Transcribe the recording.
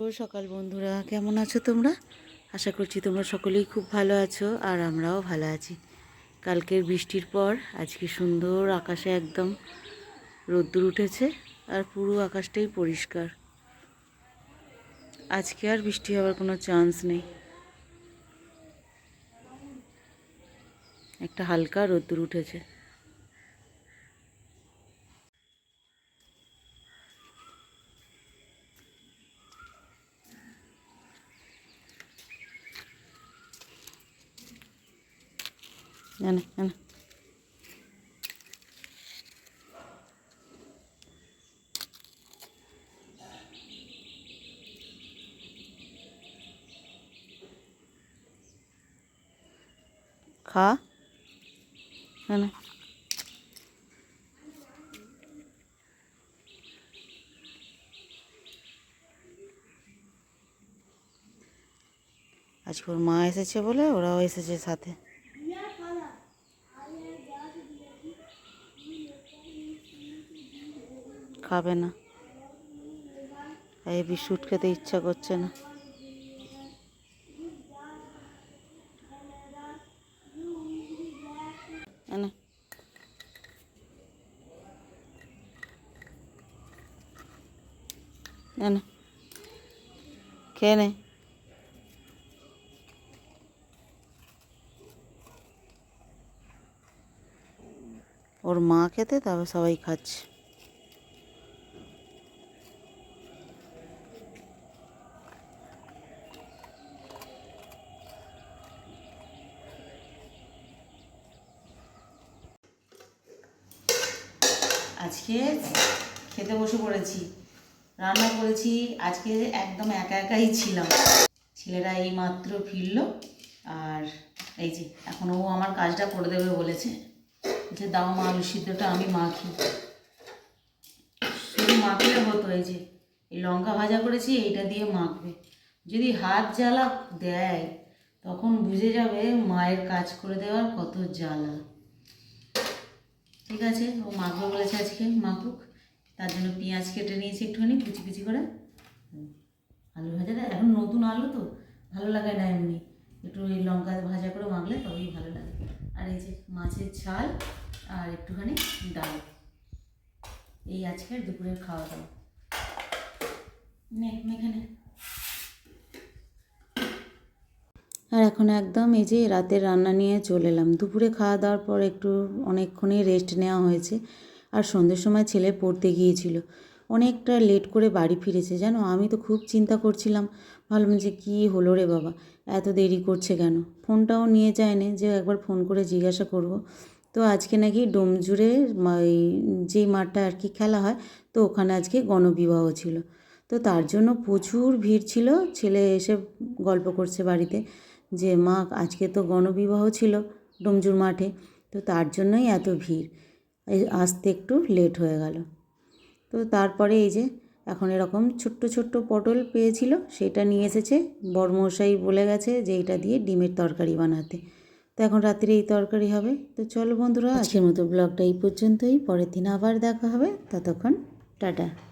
সকাল বন্ধুরা, কেমন আছো তোমরা? আশা করছি তোমরা সকলেই খুব ভালো আছো আর আমরাও ভালো আছি। কালকের বৃষ্টির পর আজকে সুন্দর আকাশে একদম রোদ্দুর উঠেছে আর পুরো আকাশটাই পরিষ্কার। আজকে আর বৃষ্টি হওয়ার কোনো চান্স নেই। একটা হালকা রোদ্দুর উঠেছে। জানে জানে খা জানে আজকে ওর মা এসেছে বলে ওরাও এসেছে সাথে। খাবে না। এই বিস্কুট খেতে ইচ্ছা করছে না। খেয়ে ওর মা খেতে তবে সবাই খাচ্ছে। আজকে খেতে বসে পড়েছি, রান্না করেছি, আজকে একদম একা একাই ছিলাম। ছেলেরা এই মাত্র ফিরলো, আর এই যে এখন ও আমার কাজটা করে দেবে বলেছে, যে দাও মা আলু সিদ্ধটা আমি মাখি। শুধু মাখলে হতো এই যে, এই লঙ্কা ভাজা করেছি, এইটা দিয়ে মাখবে। যদি হাত জ্বালা দেয়, তখন বুঝে যাবে মায়ের কাজ করে দেওয়ার কত জ্বালা। ঠিক আছে, ও মাখবে বলেছে আজকে, মাখুক। তার জন্য পেঁয়াজ কেটে নিয়েছি একটুখানি, কুচি কুচি করে। আলু ভাজাটা এখন নতুন আলু তো, ভালো লাগে না এমনি। একটু ওই লঙ্কা ভাজা করে মাখলে তবেই ভালো লাগে। আর এই যে মাছের ঝাল আর একটুখানি ডাল। এই আজকের দুপুরের খাওয়া দাওয়া। নে এখানে। আর এখন একদম এই যে রাতের রান্না নিয়ে চলে এলাম। দুপুরে খাওয়া দাওয়ার পর একটু অনেকক্ষণই রেস্ট নেওয়া হয়েছে আর সন্ধ্যের সময় ছেলে পড়তে গিয়েছিল। অনেকটা লেট করে বাড়ি ফিরেছে, জানো? আমি তো খুব চিন্তা করছিলাম। ভাবলাম যে কী হলো রে বাবা? এত দেরি করছে কেন? ফোনটাও নিয়ে যায়নি, যে একবার ফোন করে জিজ্ঞাসা করব। তো আজকে নাকি ডোমজুড়ে ওই যেই মাঠটা আর কি খেলা হয়, তো ওখানে আজকে গণবিবাহ ছিল। তো তার জন্য প্রচুর ভিড় ছিল। ছেলে এসে গল্প করছে বাড়িতে। যে, মা, আজকে তো গণবিবাহ ছিল ডোমজুর মাঠে, তো তার জন্যই এত ভিড়। আসতে একটু লেট হয়ে গেল। তো তারপরে এই যে, এখন এরকম ছোট্ট ছোট্ট পটল পেয়েছিল, সেটা নিয়ে এসেছে। বড়মশাই বলে গেছে যে, এটা দিয়ে ডিমের তরকারি বানাতে। তো এখন রাত্রে এই তরকারি হবে। তো চলো বন্ধুরা, আজকের মতো ব্লগটা এই পর্যন্তই। পরের দিন আবার দেখা হবে। ততক্ষণ, টাটা।